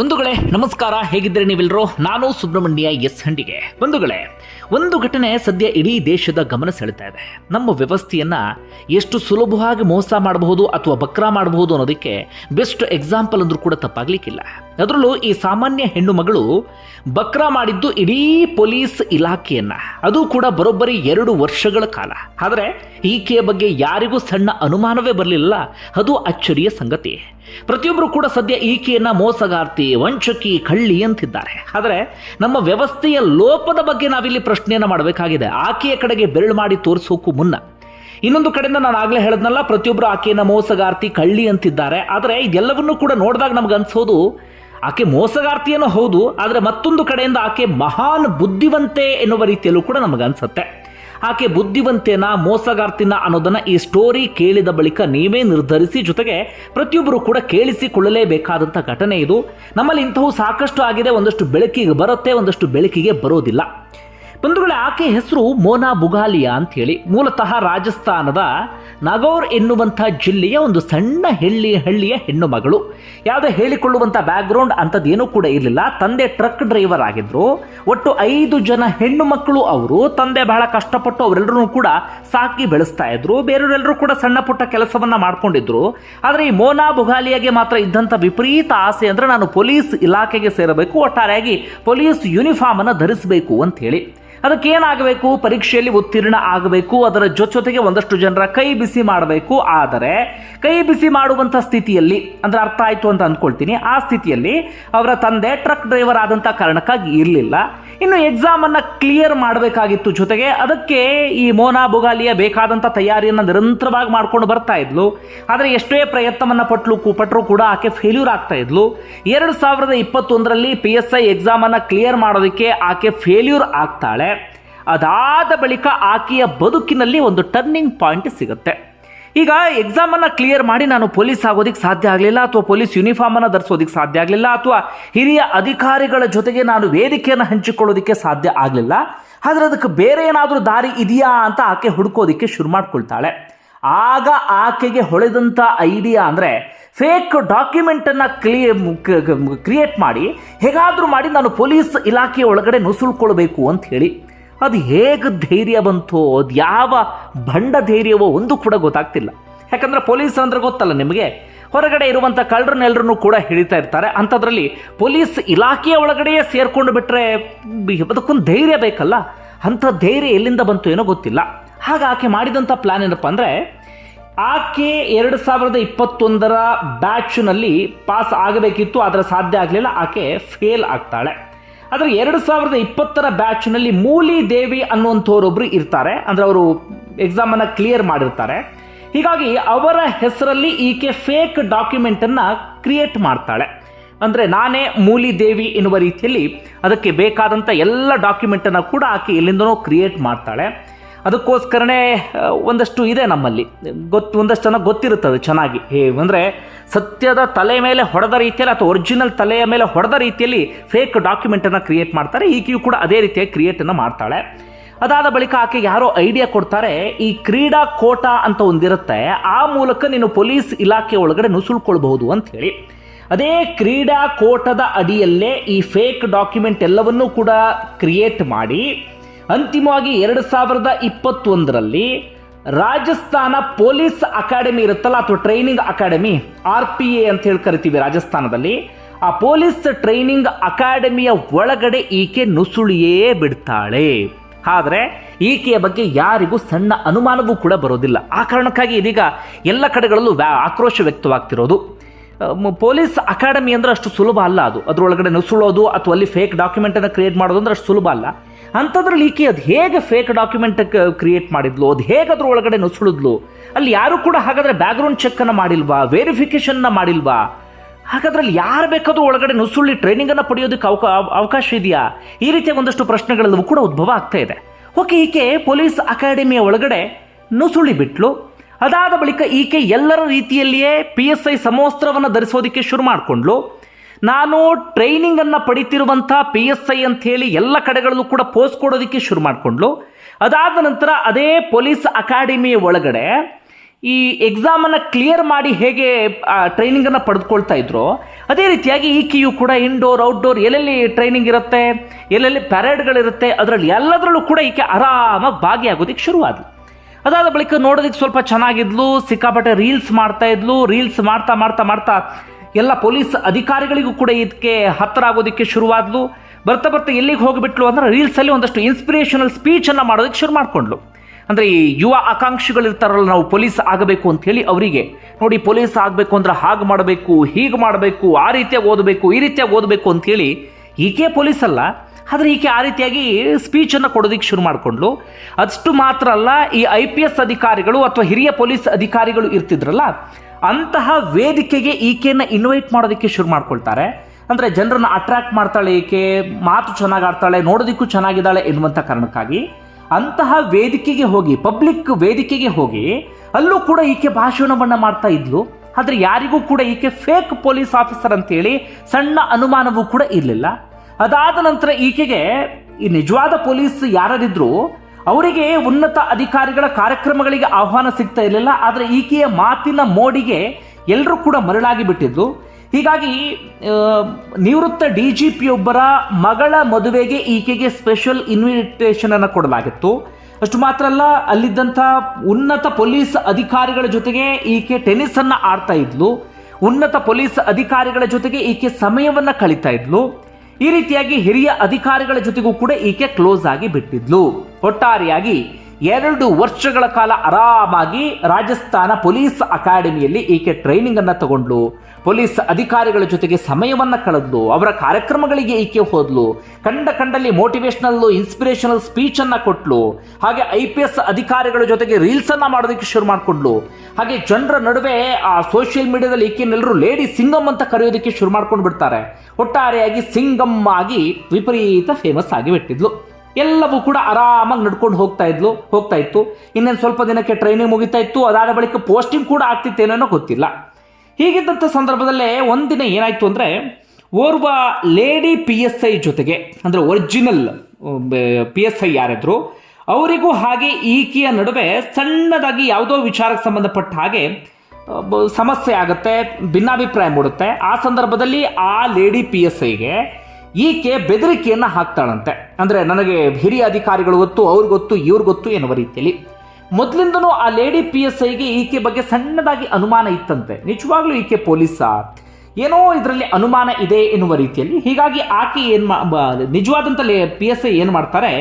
ಬಂಧುಗಳೇ, ನಮಸ್ಕಾರ. ಹೇಗಿದ್ರೆ ನೀವೆಲ್ಲರೂ? ನಾನು ಸುಬ್ರಹ್ಮಣ್ಯ ಎಸ್ ಹಂಡಿಗೆ. ಬಂಧುಗಳೇ, ಒಂದು ಘಟನೆ ಸದ್ಯ ಇಡೀ ದೇಶದ ಗಮನ ಸೆಳೆತಾ ಇದೆ. ನಮ್ಮ ವ್ಯವಸ್ಥೆಯನ್ನ ಎಷ್ಟು ಸುಲಭವಾಗಿ ಮೋಸ ಮಾಡಬಹುದು ಅಥವಾ ಬಕ್ರಾ ಮಾಡಬಹುದು ಅನ್ನೋದಕ್ಕೆ ಬೆಸ್ಟ್ ಎಕ್ಸಾಂಪಲ್ ಅಂದ್ರೂ ಕೂಡ ತಪ್ಪಾಗ್ಲಿಕ್ಕಿಲ್ಲ. ಅದರಲ್ಲೂ ಈ ಸಾಮಾನ್ಯ ಹೆಣ್ಣು ಮಗಳು ಬಕ್ರಾ ಮಾಡಿದ್ದು ಇಡೀ ಪೊಲೀಸ್ ಇಲಾಖೆಯನ್ನ. ಅದು ಕೂಡ ಬರೋಬ್ಬರಿ ಎರಡು ವರ್ಷಗಳ ಕಾಲ. ಆದರೆ ಈಕೆಯ ಬಗ್ಗೆ ಯಾರಿಗೂ ಸಣ್ಣ ಅನುಮಾನವೇ ಬರಲಿಲ್ಲ. ಅದು ಅಚ್ಚರಿಯ ಸಂಗತಿ. ಪ್ರತಿಯೊಬ್ಬರು ಕೂಡ ಸದ್ಯ ಈಕೆಯನ್ನ ಮೋಸಗಾರ್ತಿ, ವಂಚಕಿ, ಕಳ್ಳಿ ಅಂತಿದ್ದಾರೆ. ಆದರೆ ನಮ್ಮ ವ್ಯವಸ್ಥೆಯ ಲೋಪದ ಬಗ್ಗೆ ನಾವಿಲ್ಲಿ ಪ್ರಶ್ನೆಯನ್ನು ಮಾಡಬೇಕಾಗಿದೆ. ಆಕೆಯ ಕಡೆಗೆ ಬೆರಳು ಮಾಡಿ ತೋರಿಸೋಕು ಮುನ್ನ. ಇನ್ನೊಂದು ಕಡೆಯಿಂದ ನಾನು ಆಗಲೇ ಹೇಳದ್ನಲ್ಲ ಪ್ರತಿಯೊಬ್ಬರು ಆಕೆಯನ್ನ ಮೋಸಗಾರ್ತಿ, ಕಳ್ಳಿ ಅಂತಿದ್ದಾರೆ. ಆದರೆ ಇದೆಲ್ಲವನ್ನೂ ಕೂಡ ನೋಡಿದಾಗ ನಮ್ಗೆ ಅನ್ಸೋದು, ಆಕೆ ಮೋಸಗಾರ್ತಿಯನ್ನು ಹೌದು, ಆದರೆ ಮತ್ತೊಂದು ಕಡೆಯಿಂದ ಆಕೆ ಮಹಾನ್ ಬುದ್ಧಿವಂತೆ ಎನ್ನುವ ರೀತಿಯಲ್ಲೂ ಕೂಡ ನಮಗೆ ಅನ್ಸುತ್ತೆ. ಆಕೆ ಬುದ್ಧಿವಂತೇನ ಮೋಸಗಾರ್ತಿನ ಅನ್ನೋದನ್ನ ಈ ಸ್ಟೋರಿ ಕೇಳಿದ ಬಳಿಕ ನೀವೇ ನಿರ್ಧರಿಸಿ ಜೊತೆಗೆ ಪ್ರತಿಯೊಬ್ಬರು ಕೂಡ ಕೇಳಿಸಿಕೊಳ್ಳಲೇಬೇಕಾದಂಥ ಘಟನೆ ಇದು. ನಮ್ಮಲ್ಲಿ ಇಂಥವು ಸಾಕಷ್ಟು ಆಗಿದೆ, ಒಂದಷ್ಟು ಬೆಳಕಿಗೆ ಬರುತ್ತೆ, ಒಂದಷ್ಟು ಬೆಳಕಿಗೆ ಬರೋದಿಲ್ಲ. ಬಂಧುಗಳೇ ಆಕೆ ಹೆಸರು ಮೋನಾ ಬುಗಾಲಿಯಾ ಅಂತ ಹೇಳಿ ಮೂಲತಃ ರಾಜಸ್ಥಾನದ ನಗೌರ್ ಎನ್ನುವಂಥ ಜಿಲ್ಲೆಯ ಒಂದು ಸಣ್ಣ ಹಳ್ಳಿ ಹಳ್ಳಿಯ ಹೆಣ್ಣು ಮಗಳು. ಯಾವುದೇ ಹೇಳಿಕೊಳ್ಳುವಂಥ ಬ್ಯಾಕ್ಗ್ರೌಂಡ್ ಅಂಥದ್ದೇನೂ ಕೂಡ ಇರಲಿಲ್ಲ. ತಂದೆ ಟ್ರಕ್ ಡ್ರೈವರ್ ಆಗಿದ್ರು. ಒಟ್ಟು ಐದು ಜನ ಹೆಣ್ಣು ಮಕ್ಕಳು ಅವರು. ತಂದೆ ಬಹಳ ಕಷ್ಟಪಟ್ಟು ಅವರೆಲ್ಲರೂ ಕೂಡ ಸಾಕಿ ಬೆಳೆಸ್ತಾ ಇದ್ರು. ಬೇರೆಯವರೆಲ್ಲರೂ ಕೂಡ ಸಣ್ಣ ಪುಟ್ಟ ಕೆಲಸವನ್ನ ಮಾಡ್ಕೊಂಡಿದ್ರು. ಆದರೆ ಈ ಮೋನಾ ಬುಗಾಲಿಯಾಗೆ ಮಾತ್ರ ಇದ್ದಂಥ ವಿಪರೀತ ಆಸೆ ಅಂದ್ರೆ ನಾನು ಪೊಲೀಸ್ ಇಲಾಖೆಗೆ ಸೇರಬೇಕು, ಒಟ್ಟಾರೆಯಾಗಿ ಪೊಲೀಸ್ ಯೂನಿಫಾರ್ಮ್ ಅನ್ನು ಧರಿಸಬೇಕು ಅಂತ ಹೇಳಿ ಅದಕ್ಕೆ ಏನಾಗಬೇಕು ಪರೀಕ್ಷೆಯಲ್ಲಿ ಉತ್ತೀರ್ಣ ಆಗಬೇಕು, ಅದರ ಜೊತೆಗೆ ಒಂದಷ್ಟು ಜನರ ಕೈ ಬಿಸಿ ಮಾಡಬೇಕು. ಆದರೆ ಕೈ ಬಿಸಿ ಮಾಡುವಂಥ ಸ್ಥಿತಿಯಲ್ಲಿ, ಅಂದರೆ ಅರ್ಥ ಆಯಿತು ಅಂತ ಅಂದ್ಕೊಳ್ತೀನಿ ಆ ಸ್ಥಿತಿಯಲ್ಲಿ ಅವರ ತಂದೆ ಟ್ರಕ್ ಡ್ರೈವರ್ ಆದಂಥ ಕಾರಣಕ್ಕಾಗಿ ಇರಲಿಲ್ಲ. ಇನ್ನು ಎಕ್ಸಾಮನ್ನು ಕ್ಲಿಯರ್ ಮಾಡಬೇಕಾಗಿತ್ತು ಜೊತೆಗೆ ಅದಕ್ಕೆ ಈ ಮೋನಾ ಬುಗಾಲಿಯ ಬೇಕಾದಂಥ ತಯಾರಿಯನ್ನು ನಿರಂತರವಾಗಿ ಮಾಡ್ಕೊಂಡು ಬರ್ತಾ ಇದ್ಲು. ಆದರೆ ಎಷ್ಟೇ ಪ್ರಯತ್ನವನ್ನು ಪಟ್ಲು ಪಟ್ಟರು ಕೂಡ ಆಕೆ ಫೇಲ್ಯೂರ್ ಆಗ್ತಾ ಇದ್ಲು. ಎರಡು ಸಾವಿರದ ಇಪ್ಪತ್ತೊಂದರಲ್ಲಿ ಪಿ ಎಸ್ ಐ ಎಕ್ಸಾಮನ್ನು ಕ್ಲಿಯರ್ ಮಾಡೋದಕ್ಕೆ ಆಕೆ ಫೇಲ್ಯೂರ್ ಆಗ್ತಾಳೆ. ಅದಾದ ಬಳಿಕ ಆಕೆಯ ಬದುಕಿನಲ್ಲಿ ಒಂದು ಟರ್ನಿಂಗ್ ಪಾಯಿಂಟ್ ಸಿಗುತ್ತೆ. ಈಗ ಎಕ್ಸಾಮನ್ನು ಕ್ಲಿಯರ್ ಮಾಡಿ ನಾನು ಪೊಲೀಸ್ ಆಗೋದಕ್ಕೆ ಸಾಧ್ಯ ಆಗಲಿಲ್ಲ ಅಥವಾ ಪೊಲೀಸ್ ಯೂನಿಫಾರ್ಮನ್ನು ಧರಿಸೋದಕ್ಕೆ ಸಾಧ್ಯ ಆಗಲಿಲ್ಲ ಅಥವಾ ಹಿರಿಯ ಅಧಿಕಾರಿಗಳ ಜೊತೆಗೆ ನಾನು ವೇದಿಕೆಯನ್ನು ಹಂಚಿಕೊಳ್ಳೋದಕ್ಕೆ ಸಾಧ್ಯ ಆಗಲಿಲ್ಲ. ಆದರೆ ಅದಕ್ಕೆ ಬೇರೆ ಏನಾದರೂ ದಾರಿ ಇದೆಯಾ ಅಂತ ಆಕೆ ಹುಡುಕೋದಕ್ಕೆ ಶುರು ಮಾಡ್ಕೊಳ್ತಾಳೆ. ಆಗ ಆಕೆಗೆ ಹೊಳೆದಂಥ ಐಡಿಯಾ ಅಂದರೆ ಫೇಕ್ ಡಾಕ್ಯುಮೆಂಟನ್ನು ಕ್ಲಿಯೇ ಕ್ರಿಯೇಟ್ ಮಾಡಿ, ಹೇಗಾದರೂ ಮಾಡಿ ನಾನು ಪೊಲೀಸ್ ಇಲಾಖೆಯ ಒಳಗಡೆ ನುಸುಳ್ಕೊಳ್ಬೇಕು ಅಂತ ಹೇಳಿ. ಅದು ಹೇಗೆ ಧೈರ್ಯ ಬಂತು, ಅದು ಯಾವ ಭಂಡ ಧೈರ್ಯವೋ ಒಂದು ಕೂಡ ಗೊತ್ತಾಗ್ತಿಲ್ಲ. ಯಾಕಂದ್ರೆ ಪೊಲೀಸ್ ಅಂದರೆ ಗೊತ್ತಲ್ಲ ನಿಮಗೆ. ಹೊರಗಡೆ ಇರುವಂಥ ಕಳ್ಳರನ್ನೆಲ್ಲರನ್ನು ಕೂಡ ಹಿಡಿತಾ ಇರ್ತಾರೆ. ಅಂಥದ್ರಲ್ಲಿ ಪೊಲೀಸ್ ಇಲಾಖೆಯ ಒಳಗಡೆಯೇ ಸೇರ್ಕೊಂಡು ಬಿಟ್ಟರೆ ಅದಕ್ಕೊಂದು ಧೈರ್ಯ ಬೇಕಲ್ಲ? ಅಂಥ ಧೈರ್ಯ ಎಲ್ಲಿಂದ ಬಂತು ಏನೋ ಗೊತ್ತಿಲ್ಲ. ಹಾಗೆ ಆಕೆ ಮಾಡಿದಂಥ ಪ್ಲಾನ್ ಏನಪ್ಪ ಅಂದರೆ, ಆಕೆ ಎರಡು ಸಾವಿರದ ಇಪ್ಪತ್ತೊಂದರ ಬ್ಯಾಚ್ನಲ್ಲಿ ಪಾಸ್ ಆಗಬೇಕಿತ್ತು, ಆದರೆ ಸಾಧ್ಯ ಆಗಲಿಲ್ಲ, ಆಕೆ ಫೇಲ್ ಆಗ್ತಾಳೆ. ಆದರೆ ಎರಡು ಸಾವಿರದ ಇಪ್ಪತ್ತರ ಬ್ಯಾಚ್ನಲ್ಲಿ ಮೂಲಿ ದೇವಿ ಅನ್ನುವಂಥವ್ರೊಬ್ರು ಇರ್ತಾರೆ, ಅಂದರೆ ಅವರು ಎಕ್ಸಾಮನ್ನು ಕ್ಲಿಯರ್ ಮಾಡಿರ್ತಾರೆ. ಹೀಗಾಗಿ ಅವರ ಹೆಸರಲ್ಲಿ ಈಕೆ ಫೇಕ್ ಡಾಕ್ಯುಮೆಂಟನ್ನು ಕ್ರಿಯೇಟ್ ಮಾಡ್ತಾಳೆ. ಅಂದರೆ ನಾನೇ ಮೂಲಿ ದೇವಿ ಎನ್ನುವ ರೀತಿಯಲ್ಲಿ ಅದಕ್ಕೆ ಬೇಕಾದಂಥ ಎಲ್ಲ ಡಾಕ್ಯುಮೆಂಟನ್ನು ಕೂಡ ಆಕೆ ಎಲ್ಲಿಂದನೋ ಕ್ರಿಯೇಟ್ ಮಾಡ್ತಾಳೆ. ಅದಕ್ಕೋಸ್ಕರನೇ ಒಂದಷ್ಟು ಇದೆ ನಮ್ಮಲ್ಲಿ. ಗೊತ್ತು, ಒಂದಷ್ಟು ಜನ ಗೊತ್ತಿರುತ್ತದೆ ಚೆನ್ನಾಗಿ. ಹೇ, ಅಂದರೆ ಸತ್ಯದ ತಲೆ ಮೇಲೆ ಹೊಡೆದ ರೀತಿಯಲ್ಲಿ ಅಥವಾ ಒರಿಜಿನಲ್ ತಲೆಯ ಮೇಲೆ ಹೊಡೆದ ರೀತಿಯಲ್ಲಿ ಫೇಕ್ ಡಾಕ್ಯುಮೆಂಟನ್ನು ಕ್ರಿಯೇಟ್ ಮಾಡ್ತಾರೆ. ಈಕೆಯೂ ಕೂಡ ಅದೇ ರೀತಿಯ ಕ್ರಿಯೇಟನ್ನು ಮಾಡ್ತಾಳೆ. ಅದಾದ ಬಳಿಕ ಆಕೆ ಯಾರೋ ಐಡಿಯಾ ಕೊಡ್ತಾರೆ, ಈ ಕ್ರೀಡಾ ಕೋಟ ಅಂತ ಒಂದಿರುತ್ತೆ. ಆ ಮೂಲಕ ನೀನು ಪೊಲೀಸ್ ಇಲಾಖೆ ಒಳಗಡೆ ನುಸುಳ್ಕೊಳ್ಬಹುದು ಅಂತ ಹೇಳಿ ಅದೇ ಕ್ರೀಡಾ ಕೋಟದ ಅಡಿಯಲ್ಲೇ ಈ ಫೇಕ್ ಡಾಕ್ಯುಮೆಂಟ್ ಎಲ್ಲವನ್ನೂ ಕೂಡ ಕ್ರಿಯೇಟ್ ಮಾಡಿ ಅಂತಿಮವಾಗಿ ಎರಡು ಸಾವಿರದ ಇಪ್ಪತ್ತೊಂದರಲ್ಲಿ ರಾಜಸ್ಥಾನ ಪೊಲೀಸ್ ಅಕಾಡೆಮಿ ಇರುತ್ತಲ್ಲ, ಅಥವಾ training academy, R P A ಅಂತ ಹೇಳಿ ಕರಿತೀವಿ ರಾಜಸ್ಥಾನದಲ್ಲಿ, ಆ ಪೊಲೀಸ್ ಟ್ರೈನಿಂಗ್ ಅಕಾಡೆಮಿಯ ಒಳಗಡೆ ಈಕೆ ನುಸುಳಿಯೇ ಬಿಡ್ತಾಳೆ. ಆದರೆ ಈಕೆಯ ಬಗ್ಗೆ ಯಾರಿಗೂ ಸಣ್ಣ ಅನುಮಾನವೂ ಕೂಡ ಬರೋದಿಲ್ಲ. ಆ ಕಾರಣಕ್ಕಾಗಿ ಇದೀಗ ಎಲ್ಲ ಕಡೆಗಳಲ್ಲೂ ವ್ಯಾ ಆಕ್ರೋಶ ವ್ಯಕ್ತವಾಗ್ತಿರೋದು. ಪೊಲೀಸ್ ಅಕಾಡೆಮಿ ಅಂದರೆ ಅಷ್ಟು ಸುಲಭ ಅಲ್ಲ ಅದು. ಅದರೊಳಗಡೆ ನುಸುಳೋದು ಅಥವಾ ಅಲ್ಲಿ ಫೇಕ್ ಡಾಕ್ಯುಮೆಂಟನ್ನು ಕ್ರಿಯೇಟ್ ಮಾಡೋದು ಅಂದರೆ ಅಷ್ಟು ಸುಲಭ ಅಲ್ಲ. ಅಂಥದ್ರಲ್ಲಿ ಈಕೆ ಅದು ಹೇಗೆ ಫೇಕ್ ಡಾಕ್ಯುಮೆಂಟ್ ಕ್ರಿಯೇಟ್ ಮಾಡಿದ್ಲು? ಅದು ಹೇಗೆ ಅದ್ರ ಒಳಗಡೆ ನುಸುಳಿದ್ಲು? ಅಲ್ಲಿ ಯಾರು ಕೂಡ ಹಾಗಾದರೆ ಬ್ಯಾಕ್ಗ್ರೌಂಡ್ ಚೆಕ್ಕನ್ನು ಮಾಡಿಲ್ವಾ? ವೆರಿಫಿಕೇಷನ್ನ ಮಾಡಿಲ್ವಾ? ಹಾಗಾದ್ರೆ ಅಲ್ಲಿ ಯಾರು ಬೇಕಾದ್ರೂ ಒಳಗಡೆ ನುಸುಳಿ ಟ್ರೈನಿಂಗನ್ನು ಪಡೆಯೋದಕ್ಕೆ ಅವಕ, ಅವಕಾಶ ಇದೆಯಾ? ಈ ರೀತಿಯ ಒಂದಷ್ಟು ಪ್ರಶ್ನೆಗಳೆಲ್ಲವೂ ಕೂಡ ಉದ್ಭವ ಆಗ್ತಾ ಇದೆ. ಓಕೆ, ಈಕೆ ಪೊಲೀಸ್ ಅಕಾಡೆಮಿಯ ಒಳಗಡೆ ನುಸುಳಿ ಬಿಟ್ಲು. ಅದಾದ ಬಳಿಕ ಈಕೆ ಎಲ್ಲರ ರೀತಿಯಲ್ಲಿಯೇ ಪಿ ಎಸ್ ಐ ಸಮವಸ್ತ್ರವನ್ನು ಧರಿಸೋದಕ್ಕೆ ಶುರು ಮಾಡಿಕೊಂಡ್ಲು. ನಾನು ಟ್ರೈನಿಂಗನ್ನು ಪಡಿತಿರುವಂಥ ಪಿ ಎಸ್ ಐ ಅಂತ ಹೇಳಿ ಎಲ್ಲ ಕಡೆಗಳಲ್ಲೂ ಕೂಡ ಪೋಸ್ಟ್ ಕೊಡೋದಕ್ಕೆ ಶುರು ಮಾಡಿಕೊಂಡ್ಲು. ಅದಾದ ನಂತರ ಅದೇ ಪೊಲೀಸ್ ಅಕಾಡೆಮಿಯ ಒಳಗಡೆ ಈ ಎಕ್ಸಾಮನ್ನು ಕ್ಲಿಯರ್ ಮಾಡಿ ಹೇಗೆ ಟ್ರೈನಿಂಗನ್ನು ಪಡೆದುಕೊಳ್ತಾ ಇದ್ರು, ಅದೇ ರೀತಿಯಾಗಿ ಈಕೆಯು ಕೂಡ ಇಂಡೋರ್ ಔಟ್ಡೋರ್ ಎಲ್ಲೆಲ್ಲಿ ಟ್ರೈನಿಂಗ್ ಇರುತ್ತೆ, ಎಲ್ಲೆಲ್ಲಿ ಪ್ಯಾರೇಡ್ಗಳಿರುತ್ತೆ ಅದರಲ್ಲಿ ಎಲ್ಲದರಲ್ಲೂ ಕೂಡ ಈಕೆ ಆರಾಮಾಗಿ ಭಾಗಿಯಾಗೋದಕ್ಕೆ ಶುರುವಾದ್ಲು. ಅದಾದ ಬಳಿಕ ನೋಡೋದಕ್ಕೆ ಸ್ವಲ್ಪ ಚೆನ್ನಾಗಿದ್ಲು, ಸಿಕ್ಕಾಪಟ್ಟೆ ರೀಲ್ಸ್ ಮಾಡ್ತಾ ಇದ್ಲು ರೀಲ್ಸ್ ಮಾಡ್ತಾ ಮಾಡ್ತಾ ಮಾಡ್ತಾ ಎಲ್ಲ ಪೊಲೀಸ್ ಅಧಿಕಾರಿಗಳಿಗೂ ಕೂಡ ಇದಕ್ಕೆ ಹತ್ತಿರ ಆಗೋದಕ್ಕೆ ಶುರುವಾದ್ಲು. ಬರ್ತಾ ಬರ್ತಾ ಎಲ್ಲಿಗೆ ಹೋಗಿಬಿಟ್ಲು ಅಂದ್ರೆ ರೀಲ್ಸಲ್ಲಿ ಒಂದಷ್ಟು ಇನ್ಸ್ಪಿರೇಷನಲ್ ಸ್ಪೀಚನ್ನು ಮಾಡೋದಕ್ಕೆ ಶುರು ಮಾಡಿಕೊಂಡ್ಲು. ಅಂದರೆ ಈ ಯುವ ಆಕಾಂಕ್ಷಿಗಳಿರ್ತಾರಲ್ಲ, ನಾವು ಪೊಲೀಸ್ ಆಗಬೇಕು ಅಂತ ಹೇಳಿ ಅವರಿಗೆ, ನೋಡಿ ಪೊಲೀಸ್ ಆಗಬೇಕು ಅಂದ್ರೆ ಹಾಗೆ ಮಾಡಬೇಕು, ಹೀಗೆ ಮಾಡಬೇಕು, ಆ ರೀತಿಯಾಗಿ ಓದಬೇಕು, ಈ ರೀತಿಯಾಗಿ ಓದಬೇಕು ಅಂತೇಳಿ ಈಕೆ ಪೊಲೀಸ್ ಅಲ್ಲ ಆದರೆ ಈಕೆ ಆ ರೀತಿಯಾಗಿ ಸ್ಪೀಚನ್ನು ಕೊಡೋದಕ್ಕೆ ಶುರು ಮಾಡಿಕೊಂಡ್ಲು. ಅಷ್ಟು ಮಾತ್ರ ಅಲ್ಲ, ಈ ಐ ಪಿ ಎಸ್ ಅಧಿಕಾರಿಗಳು ಅಥವಾ ಹಿರಿಯ ಪೊಲೀಸ್ ಅಧಿಕಾರಿಗಳು ಇರ್ತಿದ್ರಲ್ಲ, ಅಂತಹ ವೇದಿಕೆಗೆ ಈಕೆಯನ್ನು ಇನ್ವೈಟ್ ಮಾಡೋದಕ್ಕೆ ಶುರು ಮಾಡ್ಕೊಳ್ತಾರೆ. ಅಂದರೆ ಜನರನ್ನು ಅಟ್ರ್ಯಾಕ್ಟ್ ಮಾಡ್ತಾಳೆ ಈಕೆ, ಮಾತು ಚೆನ್ನಾಗಿ ಆಡ್ತಾಳೆ, ನೋಡೋದಕ್ಕೂ ಚೆನ್ನಾಗಿದ್ದಾಳೆ ಎನ್ನುವಂಥ ಕಾರಣಕ್ಕಾಗಿ ಅಂತಹ ವೇದಿಕೆಗೆ ಹೋಗಿ ಪಬ್ಲಿಕ್ ವೇದಿಕೆಗೆ ಹೋಗಿ, ಅಲ್ಲೂ ಕೂಡ ಈಕೆ ಭಾಷಣವನ್ನ ಮಾಡ್ತಾ ಇದ್ಲು. ಆದರೆ ಯಾರಿಗೂ ಕೂಡ ಈಕೆ ಫೇಕ್ ಪೊಲೀಸ್ ಆಫೀಸರ್ ಅಂತೇಳಿ ಸಣ್ಣ ಅನುಮಾನವೂ ಕೂಡ ಇರಲಿಲ್ಲ. ಅದಾದ ನಂತರ ಈಕೆಗೆ ಈ ನಿಜವಾದ ಪೊಲೀಸ್ ಯಾರಿದ್ರು ಅವರಿಗೆ ಉನ್ನತ ಅಧಿಕಾರಿಗಳ ಕಾರ್ಯಕ್ರಮಗಳಿಗೆ ಆಹ್ವಾನ ಸಿಗ್ತಾ ಇರಲಿಲ್ಲ, ಆದರೆ ಈಕೆಯ ಮಾತಿನ ಮೋಡಿಗೆ ಎಲ್ಲರೂ ಕೂಡ ಮರಳಾಗಿ ಬಿಟ್ಟಿದ್ರು. ಹೀಗಾಗಿ ನಿವೃತ್ತ ಡಿ ಜಿ ಪಿಯೊಬ್ಬರ ಮಗಳ ಮದುವೆಗೆ ಈಕೆಗೆ ಸ್ಪೆಷಲ್ ಇನ್ವಿಟೇಷನ್ ಅನ್ನು ಕೊಡಲಾಗಿತ್ತು. ಅಷ್ಟು ಮಾತ್ರ ಅಲ್ಲ, ಅಲ್ಲಿದ್ದಂಥ ಉನ್ನತ ಪೊಲೀಸ್ ಅಧಿಕಾರಿಗಳ ಜೊತೆಗೆ ಈಕೆ ಟೆನಿಸ್ ಅನ್ನು ಆಡ್ತಾ ಇದ್ಲು. ಉನ್ನತ ಪೊಲೀಸ್ ಅಧಿಕಾರಿಗಳ ಜೊತೆಗೆ ಈಕೆ ಸಮಯವನ್ನ ಕಳೀತಾ ಇದ್ಲು. ಈ ರೀತಿಯಾಗಿ ಹಿರಿಯ ಅಧಿಕಾರಿಗಳ ಜೊತೆಗೂ ಕೂಡ ಈಕೆ ಕ್ಲೋಸ್ ಆಗಿ ಬಿಟ್ಟಿದ್ಲು. ಒಟ್ಟಾರೆಯಾಗಿ ಎರಡು ವರ್ಷಗಳ ಕಾಲ ಆರಾಮಾಗಿ ರಾಜಸ್ಥಾನ ಪೊಲೀಸ್ ಅಕಾಡೆಮಿಯಲ್ಲಿ ಈಕೆ ಟ್ರೈನಿಂಗ್ ಅನ್ನ ತಗೊಂಡ್ಲು. ಪೊಲೀಸ್ ಅಧಿಕಾರಿಗಳ ಜೊತೆಗೆ ಸಮಯವನ್ನ ಕಳೆದ್ಲು. ಅವರ ಕಾರ್ಯಕ್ರಮಗಳಿಗೆ ಈಕೆ ಹೋದ್ಲು. ಕಂಡ ಕಂಡಲ್ಲಿ ಮೋಟಿವೇಶನಲ್ ಇನ್ಸ್ಪಿರೇಷನಲ್ ಸ್ಪೀಚ್ ಅನ್ನ ಕೊಟ್ಲು. ಹಾಗೆ ಐ ಪಿ ಎಸ್ ಅಧಿಕಾರಿಗಳ ಜೊತೆಗೆ ರೀಲ್ಸ್ ಅನ್ನ ಮಾಡೋದಕ್ಕೆ ಶುರು ಮಾಡಿಕೊಂಡ್ಲು. ಹಾಗೆ ಜನರ ನಡುವೆ ಆ ಸೋಷಿಯಲ್ ಮೀಡಿಯಾದಲ್ಲಿ ಈಕೆನೆಲ್ಲರೂ ಲೇಡಿ ಸಿಂಗಮ್ ಅಂತ ಕರೆಯೋದಕ್ಕೆ ಶುರು ಮಾಡ್ಕೊಂಡು ಬಿಡ್ತಾರೆ ಒಟ್ಟಾರೆಯಾಗಿ ಸಿಂಗಮ್ ಆಗಿ ವಿಪರೀತ ಫೇಮಸ್ ಆಗಿ ಬಿಟ್ಟಿದ್ಲು. ಎಲ್ಲವೂ ಕೂಡ ಆರಾಮಾಗಿ ನಡ್ಕೊಂಡು ಹೋಗ್ತಾ ಇದ್ಲು, ಹೋಗ್ತಾ ಇತ್ತು. ಇನ್ನೇನು ಸ್ವಲ್ಪ ದಿನಕ್ಕೆ ಟ್ರೈನಿಂಗ್ ಮುಗಿತಾ ಇತ್ತು, ಅದಾದ ಬಳಿಕ ಪೋಸ್ಟಿಂಗ್ ಕೂಡ ಆಗ್ತಿತ್ತೇನೋ ಗೊತ್ತಿಲ್ಲ. ಹೀಗಿದ್ದಂಥ ಸಂದರ್ಭದಲ್ಲೇ ಒಂದಿನ ಏನಾಯಿತು ಅಂದರೆ, ಓರ್ವ ಲೇಡಿ ಪಿ ಎಸ್ ಐ ಜೊತೆಗೆ, ಅಂದರೆ ಒರಿಜಿನಲ್ ಪಿ ಎಸ್ ಐ ಯಾರಿದ್ರು, ಅವರಿಗೂ ಹಾಗೆ ಈಕೆಯ ನಡುವೆ ಸಣ್ಣದಾಗಿ ಯಾವುದೋ ವಿಚಾರಕ್ಕೆ ಸಂಬಂಧಪಟ್ಟ ಹಾಗೆ ಸಮಸ್ಯೆ ಆಗುತ್ತೆ, ಭಿನ್ನಾಭಿಪ್ರಾಯ ಮೂಡುತ್ತೆ. ಆ ಸಂದರ್ಭದಲ್ಲಿ ಆ ಲೇಡಿ ಪಿ ಎಸ್ ಐಗೆ ಈಕೆ ಬೆದರಿಕೆಯನ್ನು ಹಾಕ್ತಾಳಂತೆ. ಅಂದರೆ ನನಗೆ ಹಿರಿಯ ಅಧಿಕಾರಿಗಳು ಗೊತ್ತು, ಅವ್ರು ಗೊತ್ತು, ಇವ್ರು ಗೊತ್ತು ಎನ್ನುವ ರೀತಿಯಲ್ಲಿ. ಮೊದಲಿಂದನೂ ಆ ಲೇಡಿ ಪಿ ಎಸ್ ಐಗೆ ಈಕೆ ಬಗ್ಗೆ ಸಣ್ಣದಾಗಿ ಅನುಮಾನ ಇತ್ತಂತೆ. ನಿಜವಾಗ್ಲೂ ಈಕೆ ಪೊಲೀಸ? ಏನೋ ಇದರಲ್ಲಿ ಅನುಮಾನ ಇದೆ ಎನ್ನುವ ರೀತಿಯಲ್ಲಿ. ಹೀಗಾಗಿ ಆಕೆ ಏನು ಮಾ ನಿಜವಾದಂಥ ಪಿ ಎಸ್ ಐ ಏನು ಮಾಡ್ತಾರೆ?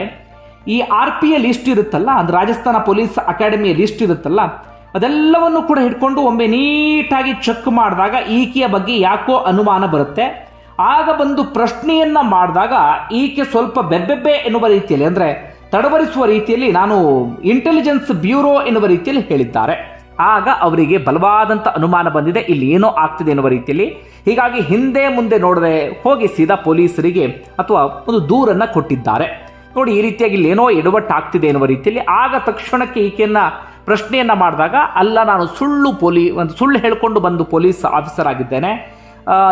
ಈ ಆರ್ ಪಿ ಎ ಲಿಸ್ಟ್ ಇರುತ್ತಲ್ಲ, ಅಂದ್ರೆ ರಾಜಸ್ಥಾನ ಪೊಲೀಸ್ ಅಕಾಡೆಮಿಯ ಲಿಸ್ಟ್ ಇರುತ್ತಲ್ಲ, ಅದೆಲ್ಲವನ್ನು ಕೂಡ ಹಿಡ್ಕೊಂಡು ಒಮ್ಮೆ ನೀಟಾಗಿ ಚೆಕ್ ಮಾಡಿದಾಗ ಈಕೆಯ ಬಗ್ಗೆ ಯಾಕೋ ಅನುಮಾನ ಬರುತ್ತೆ. ಆಗ ಬಂದು ಪ್ರಶ್ನೆಯನ್ನ ಮಾಡಿದಾಗ ಈಕೆ ಸ್ವಲ್ಪ ಬೆಬ್ಬೆಬ್ಬೆ ಎನ್ನುವ ರೀತಿಯಲ್ಲಿ, ಅಂದ್ರೆ ತಡವರಿಸುವ ರೀತಿಯಲ್ಲಿ ನಾನು ಇಂಟೆಲಿಜೆನ್ಸ್ ಬ್ಯೂರೋ ಎನ್ನುವ ರೀತಿಯಲ್ಲಿ ಹೇಳಿದ್ದಾರೆ. ಆಗ ಅವರಿಗೆ ಬಲವಾದಂಥ ಅನುಮಾನ ಬಂದಿದೆ, ಇಲ್ಲಿ ಏನೋ ಆಗ್ತಿದೆ ಎನ್ನುವ ರೀತಿಯಲ್ಲಿ. ಹೀಗಾಗಿ ಹಿಂದೆ ಮುಂದೆ ನೋಡದೆ ಹೋಗಿ ಸೀದಾ ಪೊಲೀಸರಿಗೆ ಅಥವಾ ಒಂದು ದೂರನ್ನ ಕೊಟ್ಟಿದ್ದಾರೆ. ನೋಡಿ, ಈ ರೀತಿಯಾಗಿ ಇಲ್ಲಿ ಏನೋ ಎಡವಟ್ಟಾಗ್ತಿದೆ ಎನ್ನುವ ರೀತಿಯಲ್ಲಿ. ಆಗ ತಕ್ಷಣಕ್ಕೆ ಈಕೆಯನ್ನು ಪ್ರಶ್ನೆಯನ್ನ ಮಾಡಿದಾಗ, ಅಲ್ಲ, ನಾನು ಸುಳ್ಳು ಪೊಲೀ, ಒಂದು ಸುಳ್ಳು ಹೇಳಿಕೊಂಡು ಬಂದು ಪೊಲೀಸ್ ಆಫೀಸರ್ ಆಗಿದ್ದೇನೆ.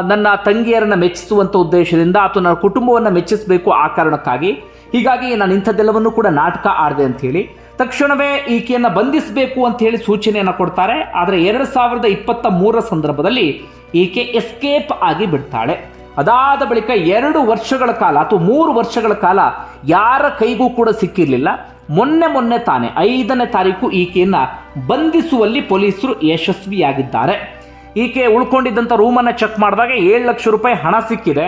ನನ್ನ ತಂಗಿಯರನ್ನು ಮೆಚ್ಚಿಸುವಂಥ ಉದ್ದೇಶದಿಂದ ಅಥವಾ ನನ್ನ ಕುಟುಂಬವನ್ನು ಮೆಚ್ಚಿಸಬೇಕು ಆ ಕಾರಣಕ್ಕಾಗಿ. ಹೀಗಾಗಿ ನಾನು ಇಂಥದ್ದೆಲ್ಲವನ್ನು ಕೂಡ ನಾಟಕ ಆಡಿದೆ ಅಂತ ಹೇಳಿ. ತಕ್ಷಣವೇ ಈಕೆಯನ್ನು ಬಂಧಿಸಬೇಕು ಅಂತ ಹೇಳಿ ಸೂಚನೆಯನ್ನು ಕೊಡ್ತಾರೆ. ಆದರೆ ಎರಡು ಸಾವಿರದ ಇಪ್ಪತ್ತ ಮೂರರ ಸಂದರ್ಭದಲ್ಲಿ ಈಕೆ ಎಸ್ಕೇಪ್ ಆಗಿ ಬಿಡ್ತಾಳೆ. ಅದಾದ ಬಳಿಕ ಎರಡು ವರ್ಷಗಳ ಕಾಲ ಅಥವಾ ಮೂರು ವರ್ಷಗಳ ಕಾಲ ಯಾರ ಕೈಗೂ ಕೂಡ ಸಿಕ್ಕಿರಲಿಲ್ಲ. ಮೊನ್ನೆ ಮೊನ್ನೆ ತಾನೆ ಐದನೇ ತಾರೀಕು ಈಕೆಯನ್ನು ಬಂಧಿಸುವಲ್ಲಿ ಪೊಲೀಸರು ಯಶಸ್ವಿಯಾಗಿದ್ದಾರೆ. ಈಕೆ ಉಳ್ಕೊಂಡಿದ್ದಂಥ ರೂಮನ್ನು ಚೆಕ್ ಮಾಡಿದಾಗ ಏಳು ಲಕ್ಷ ರೂಪಾಯಿ ಹಣ ಸಿಕ್ಕಿದೆ.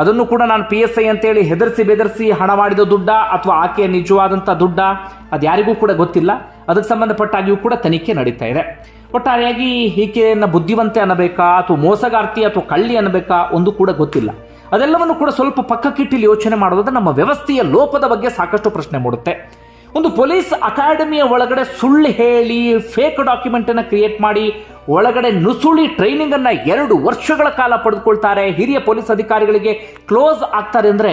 ಅದನ್ನು ಕೂಡ ನಾನು ಪಿ ಎಸ್ ಐ ಅಂತೇಳಿ ಹೆದರಿಸಿ ಬೆದರಿಸಿ ಹಣ ಮಾಡಿದ ದುಡ್ಡ ಅಥವಾ ಆಕೆಯ ನಿಜವಾದಂಥ ದುಡ್ಡ? ಅದು ಯಾರಿಗೂ ಕೂಡ ಗೊತ್ತಿಲ್ಲ. ಅದಕ್ಕೆ ಸಂಬಂಧಪಟ್ಟಾಗಿಯೂ ಕೂಡ ತನಿಖೆ ನಡೀತಾ ಇದೆ. ಒಟ್ಟಾರೆಯಾಗಿ ಈಕೆಯನ್ನು ಬುದ್ಧಿವಂತೆ ಅನ್ನಬೇಕಾ ಅಥವಾ ಮೋಸಗಾರ್ತಿ ಅಥವಾ ಕಳ್ಳಿ ಅನ್ನಬೇಕಾ ಒಂದು ಕೂಡ ಗೊತ್ತಿಲ್ಲ. ಅದೆಲ್ಲವನ್ನು ಕೂಡ ಸ್ವಲ್ಪ ಪಕ್ಕಕ್ಕಿಟ್ಟಿಲ್ಲಿ ಯೋಚನೆ ಮಾಡೋದಾದ್ರೆ ನಮ್ಮ ವ್ಯವಸ್ಥೆಯ ಲೋಪದ ಬಗ್ಗೆ ಸಾಕಷ್ಟು ಪ್ರಶ್ನೆ ಮೂಡುತ್ತೆ. ಒಂದು ಪೊಲೀಸ್ ಅಕಾಡೆಮಿಯ ಒಳಗಡೆ ಸುಳ್ಳು ಹೇಳಿ ಫೇಕ್ ಡಾಕ್ಯುಮೆಂಟ್ ಅನ್ನು ಕ್ರಿಯೇಟ್ ಮಾಡಿ, ಒಳಗಡೆ ನುಸುಳಿ ಟ್ರೈನಿಂಗ್ ಅನ್ನ ಎರಡು ವರ್ಷಗಳ ಕಾಲ ಪಡೆದುಕೊಳ್ತಾರೆ. ಹಿರಿಯ ಪೊಲೀಸ್ ಅಧಿಕಾರಿಗಳಿಗೆ ಕ್ಲೋಸ್ ಆಗ್ತಾರೆ ಅಂದ್ರೆ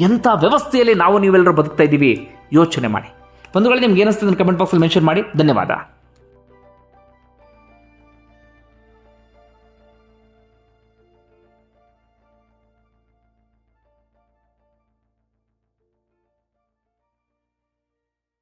ಎಂಥ ವ್ಯವಸ್ಥೆಯಲ್ಲಿ ನಾವು ನೀವೆಲ್ಲರೂ ಬದುಕ್ತಾ ಇದ್ದೀವಿ? ಯೋಚನೆ ಮಾಡಿ. ಬಂಧುಗಳು, ನಿಮ್ಗೆ ಏನಿಸ್ತದೆ ಕಮೆಂಟ್ ಬಾಕ್ಸಲ್ಲಿ ಮೆನ್ಷನ್ ಮಾಡಿ. ಧನ್ಯವಾದ.